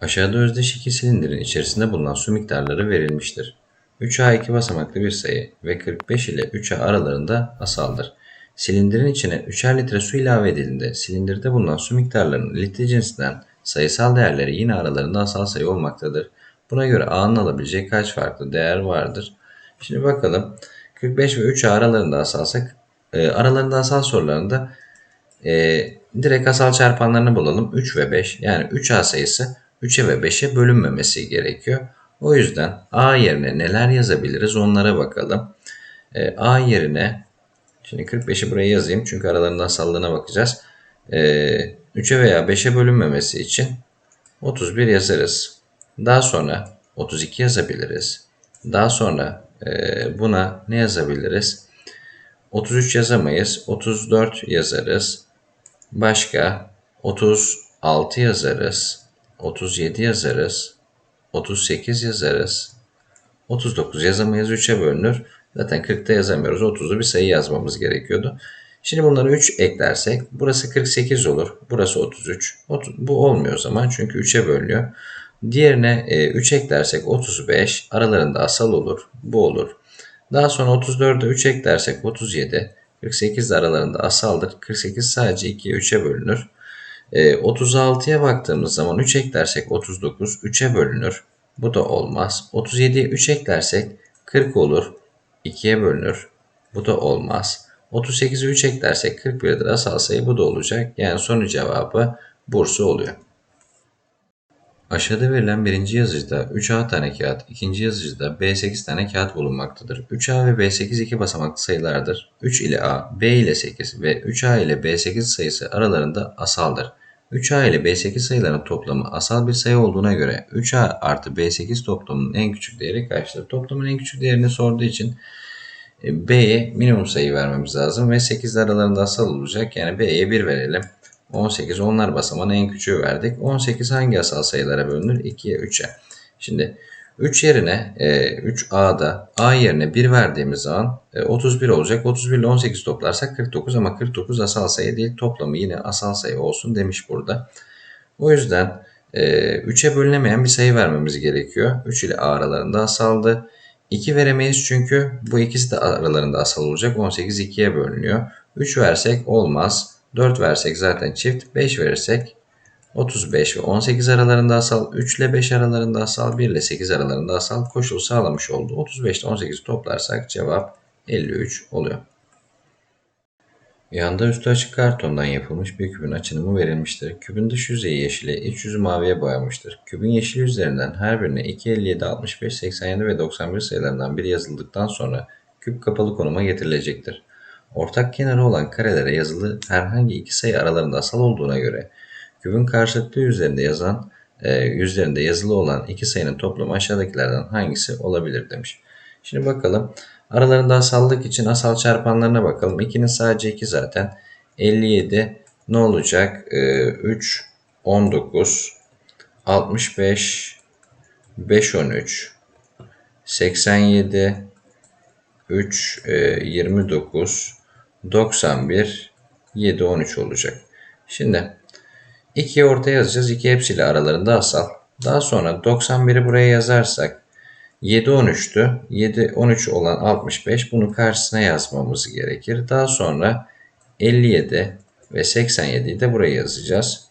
Aşağıda özdeş iki silindirin içerisinde bulunan su miktarları verilmiştir. 3A iki basamaklı bir sayı ve 45 ile 3A aralarında asaldır. Silindirin içine 3'er litre su ilave edildiğinde silindirde bulunan su miktarlarının litre cinsinden sayısal değerleri yine aralarında asal sayı olmaktadır. Buna göre A'nın alabileceği kaç farklı değer vardır? Şimdi bakalım 45 ve 3A aralarında asalsak e, aralarında asal sorularında e, direkt asal çarpanlarını bulalım. 3 ve 5 yani 3A sayısı 3'e ve 5'e bölünmemesi gerekiyor. O yüzden A yerine neler yazabiliriz onlara bakalım. E, A yerine şimdi 45'i buraya yazayım çünkü aralarında asallığına bakacağız. E, 3'e veya 5'e bölünmemesi için 31 yazarız. Daha sonra 32 yazabiliriz. Daha sonra e, buna ne yazabiliriz? 33 yazamayız. 34 yazarız. Başka 36 yazarız. 37 yazarız. 38 yazarız. 39 yazamayız 3'e bölünür. Zaten 40'ta yazamıyoruz. 30'lu bir sayı yazmamız gerekiyordu. Şimdi bunları 3 eklersek burası 48 olur. Burası 33. Bu olmuyor o zaman çünkü 3'e bölünüyor. Diğerine 3 eklersek 35 aralarında asal olur. Bu olur. Daha sonra 34'e 3 eklersek 37. 48 de aralarında asaldır. 48 sadece 2'ye 3'e bölünür. E, 36'ya baktığımız zaman 3 eklersek 39 3'e bölünür. Bu da olmaz. 37'ye 3 eklersek 40 olur. 2'ye bölünür. Bu da olmaz. 38'e 3 eklersek 41'dir asal sayı bu da olacak. Yani sonuç cevabı Bursa oluyor. Aşağıda verilen birinci yazıcıda 3A tane kağıt, ikinci yazıcıda B8 tane kağıt bulunmaktadır. 3A ve B8 iki basamaklı sayılardır. 3 ile A, B ile 8 ve 3A ile B8 sayısı aralarında asaldır. 3A ile B8 sayılarının toplamı asal bir sayı olduğuna göre 3A artı B8 toplamının en küçük değeri kaçtır? Toplamın en küçük değerini sorduğu için e, B'ye minimum sayı vermemiz lazım ve 8 aralarında asal olacak. Yani B'ye 1 verelim. 18 onlar basamağının en küçüğü verdik. 18 hangi asal sayılara bölünür? 2'ye 3'e. Şimdi 3 yerine 3A'da e, A yerine 1 verdiğimiz zaman 31 e, olacak. 31 ile 18 toplarsak 49 ama 49 asal sayı değil. Toplamı yine asal sayı olsun demiş burada. O yüzden 3'e bölünemeyen bir sayı vermemiz gerekiyor. 3 ile A aralarında asaldı. 2 veremeyiz çünkü bu ikisi de aralarında asal olacak. 18 2'ye bölünüyor. 3 versek olmaz. 4 versek zaten çift. 5 verirsek 35 ve 18 aralarında asal, 3 ile 5 aralarında asal, 1 ile 8 aralarında asal koşul sağlamış oldu. 35 ile 18 toplarsak cevap 53 oluyor. Yanda üstü açık kartondan yapılmış bir kübün açınımı verilmiştir. Kübün dış yüzeyi yeşile, iç yüzü maviye boyanmıştır. Kübün yeşil yüzlerinden her birine 2, 57, 65, 87 ve 91 sayılarından biri yazıldıktan sonra küp kapalı konuma getirilecektir. Ortak kenarı olan karelere yazılı herhangi iki sayı aralarında asal olduğuna göre kübün karşılıklı yüzlerinde yazan e, yüzlerinde yazılı olan iki sayının toplamı aşağıdakilerden hangisi olabilir demiş. Şimdi bakalım. Aralarında asallık için asal çarpanlarına bakalım. 2'nin sadece 2 zaten. 57 ne olacak? E, 3, 19, 65, 5, 13, 87, 3, e, 29, 91, 7, 13 olacak. Şimdi 2'yi ortaya yazacağız. 2 hepsiyle aralarında asal. Daha sonra 91'i buraya yazarsak 7 13'tü. 7 13 olan 65 bunu karşısına yazmamız gerekir. Daha sonra 57 ve 87'yi de buraya yazacağız.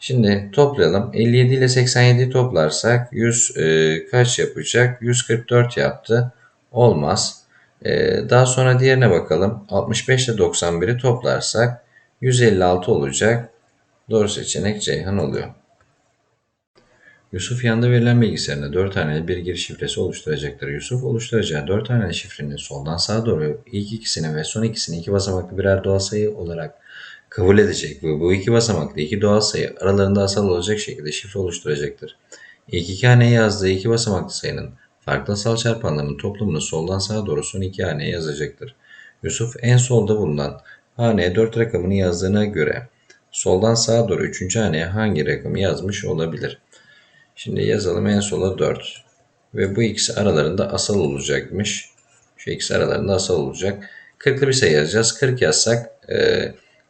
Şimdi toplayalım. 57 ile 87'yi toplarsak 100 e, kaç yapacak? 144 yaptı. Olmaz. Ee, daha sonra diğerine bakalım. 65 ile 91'i toplarsak 156 olacak. Doğru seçenek Ceyhan oluyor. Yusuf yanında verilen bilgisayarına 4 haneli bir giriş şifresi oluşturacaktır. Yusuf oluşturacağı 4 haneli şifrenin soldan sağa doğru ilk ikisini ve son ikisini iki basamaklı birer doğal sayı olarak kabul edecek ve bu iki basamaklı iki doğal sayı aralarında asal olacak şekilde şifre oluşturacaktır. İlk iki haneyi yazdığı iki basamaklı sayının Farklı asal çarpanlarının toplamını soldan sağa doğru son iki haneye yazacaktır. Yusuf en solda bulunan haneye 4 rakamını yazdığına göre soldan sağa doğru 3. haneye hangi rakamı yazmış olabilir? Şimdi yazalım en sola 4. Ve bu ikisi aralarında asal olacakmış. Şu ikisi aralarında asal olacak. 40'lı bir sayı yazacağız. 40 yazsak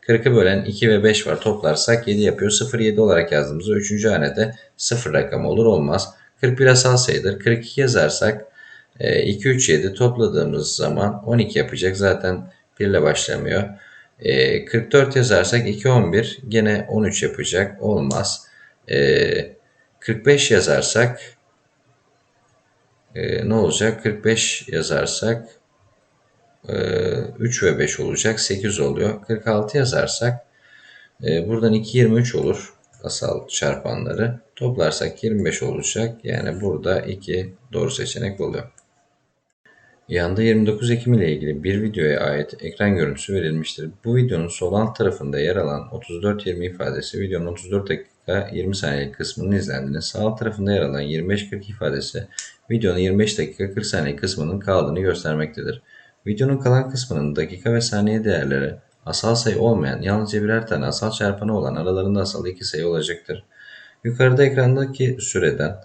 40'ı bölen 2 ve 5 var. Toplarsak 7 yapıyor. 0, 7 olarak yazdığımızda 3. hanede 0 rakamı olur olmaz. 41 asal sayıdır. 42 yazarsak 2, 3, 7 topladığımız zaman 12 yapacak. Zaten 1 ile başlamıyor. 44 yazarsak 2, 11 gene 13 yapacak. Olmaz. 45 yazarsak ne olacak? 45 yazarsak 3 ve 5 olacak. 8 oluyor. 46 yazarsak buradan 2, 23 olur. Asal çarpanları. Toplarsak 25 olacak. Yani burada 2 doğru seçenek oluyor. Yanda 29 Ekim ile ilgili bir videoya ait ekran görüntüsü verilmiştir. Bu videonun sol alt tarafında yer alan 34-20 ifadesi videonun 34 dakika 20 saniyelik kısmının izlendiğini, sağ alt tarafında yer alan 25-40 ifadesi videonun 25 dakika 40 saniye kısmının kaldığını göstermektedir. Videonun kalan kısmının dakika ve saniye değerleri asal sayı olmayan yalnızca birer tane asal çarpanı olan aralarında asal iki sayı olacaktır. Yukarıda ekrandaki süreden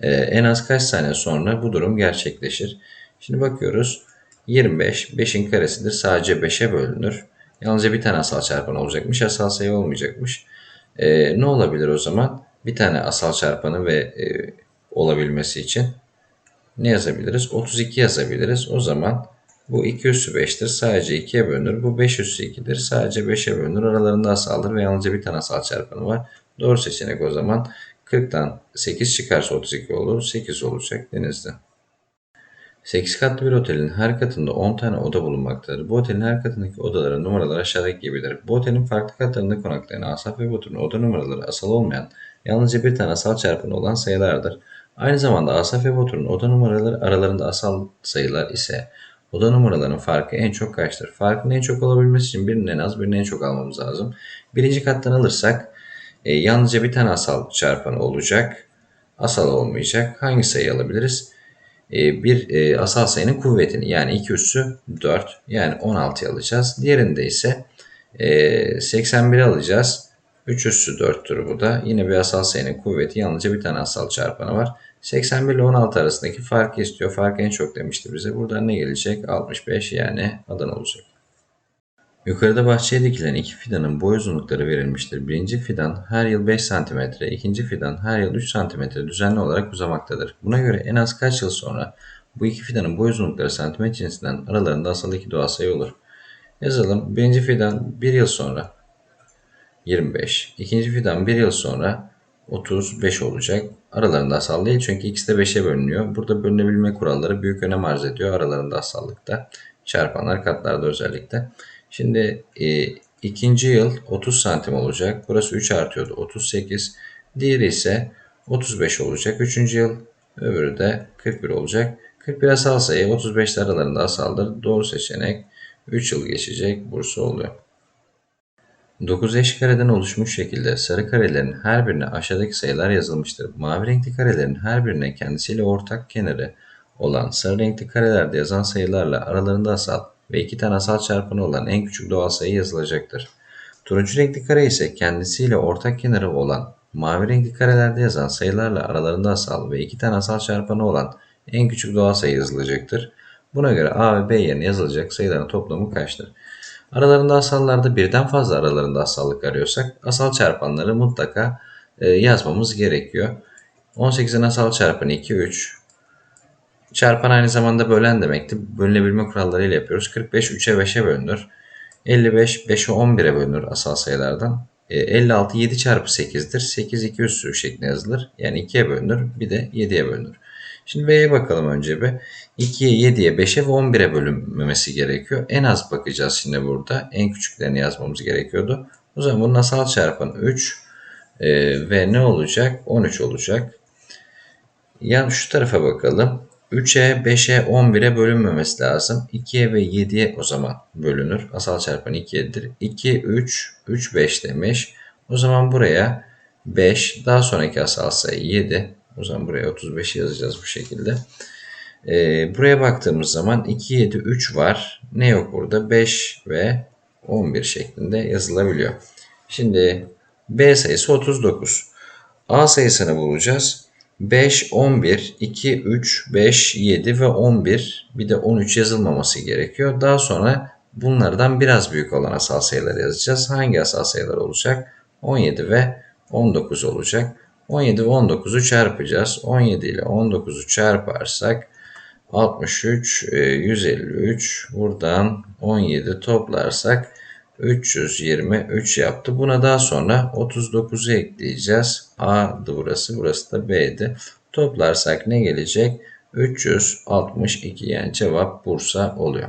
e, en az kaç saniye sonra bu durum gerçekleşir? Şimdi bakıyoruz. 25, 5'in karesidir. Sadece 5'e bölünür. Yalnızca bir tane asal çarpan olacakmış. Asal sayı olmayacakmış. E, ne olabilir o zaman? Bir tane asal çarpanı ve e, olabilmesi için ne yazabiliriz? 32 yazabiliriz. O zaman bu 2 üssü 5'tir. Sadece 2'ye bölünür. Bu 5 üssü 2'dir. Sadece 5'e bölünür. Aralarında asaldır ve yalnızca bir tane asal çarpanı var. Doğru seçenek o zaman 40'tan 8 çıkarsa 32 olur. 8 olacak denizde. 8 katlı bir otelin her katında 10 tane oda bulunmaktadır. Bu otelin her katındaki odaların numaraları aşağıdaki gibidir. Bu otelin farklı katlarında konaklayan Asaf ve Batur'un oda numaraları asal olmayan, yalnızca bir tane asal çarpanı olan sayılardır. Aynı zamanda Asaf ve Batur'un oda numaraları aralarında asal sayılar ise oda numaralarının farkı en çok kaçtır? Farkın en çok olabilmesi için birinin en az birinin en çok almamız lazım. Birinci kattan alırsak e, yalnızca bir tane asal çarpanı olacak. Asal olmayacak. Hangi sayı alabiliriz? E, bir e, asal sayının kuvvetini yani 2 üssü 4 yani 16 alacağız. Diğerinde ise 81 e, alacağız. 3 üssü 4'tür bu da. Yine bir asal sayının kuvveti yalnızca bir tane asal çarpanı var. 81 ile 16 arasındaki farkı istiyor. Fark en çok demişti bize. Buradan ne gelecek? 65 yani Adana olacak. Yukarıda bahçeye dikilen iki fidanın boy uzunlukları verilmiştir. Birinci fidan her yıl 5 cm, ikinci fidan her yıl 3 cm düzenli olarak uzamaktadır. Buna göre en az kaç yıl sonra bu iki fidanın boy uzunlukları santimetre cinsinden aralarında asal iki doğal sayı olur. Yazalım. Birinci fidan 1 yıl sonra 25. ikinci fidan 1 yıl sonra 35 olacak. Aralarında asal değil çünkü ikisi de 5'e bölünüyor. Burada bölünebilme kuralları büyük önem arz ediyor aralarında asallıkta. Çarpanlar katlarda özellikle. Şimdi e, ikinci yıl 30 santim olacak. Burası 3 artıyordu 38. Diğeri ise 35 olacak. Üçüncü yıl öbürü de 41 olacak. 41 asal sayı 35 aralarında asaldır. Doğru seçenek 3 yıl geçecek Bursa oluyor. 9 eş kareden oluşmuş şekilde sarı karelerin her birine aşağıdaki sayılar yazılmıştır. Mavi renkli karelerin her birine kendisiyle ortak kenarı olan sarı renkli karelerde yazan sayılarla aralarında asal ve iki tane asal çarpanı olan en küçük doğal sayı yazılacaktır. Turuncu renkli kare ise kendisiyle ortak kenarı olan mavi renkli karelerde yazan sayılarla aralarında asal ve iki tane asal çarpanı olan en küçük doğal sayı yazılacaktır. Buna göre A ve B yerine yazılacak sayıların toplamı kaçtır? Aralarında asallarda birden fazla aralarında asallık arıyorsak asal çarpanları mutlaka e, yazmamız gerekiyor. 18'in asal çarpanı 2, 3, Çarpan aynı zamanda bölen demekti. Bölünebilme kurallarıyla yapıyoruz. 45 3'e 5'e bölünür. 55 5'e 11'e bölünür asal sayılardan. 56 7 çarpı 8'dir. 8 2 üssü şeklinde yazılır. Yani 2'ye bölünür. Bir de 7'ye bölünür. Şimdi B'ye bakalım önce bir. 2'ye 7'ye 5'e ve 11'e bölünmemesi gerekiyor. En az bakacağız şimdi burada. En küçüklerini yazmamız gerekiyordu. O zaman bunun asal çarpanı 3 e, ve ne olacak? 13 olacak. Yani şu tarafa bakalım. 3'e, 5'e, 11'e bölünmemesi lazım. 2'ye ve 7'ye o zaman bölünür. Asal çarpan 2'dir. 2, 3, 3, 5 demiş. O zaman buraya 5, daha sonraki asal sayı 7. O zaman buraya 35 yazacağız bu şekilde. Ee, buraya baktığımız zaman 2, 7, 3 var. Ne yok burada? 5 ve 11 şeklinde yazılabiliyor. Şimdi B sayısı 39. A sayısını bulacağız. 5, 11, 2, 3, 5, 7 ve 11 bir de 13 yazılmaması gerekiyor. Daha sonra bunlardan biraz büyük olan asal sayıları yazacağız. Hangi asal sayılar olacak? 17 ve 19 olacak. 17 ve 19'u çarpacağız. 17 ile 19'u çarparsak 63, e, 153. Buradan 17 toplarsak 323 yaptı. Buna daha sonra 39'u ekleyeceğiz. A'dı burası, burası da B'di. Toplarsak ne gelecek? 362 yani cevap Bursa oluyor.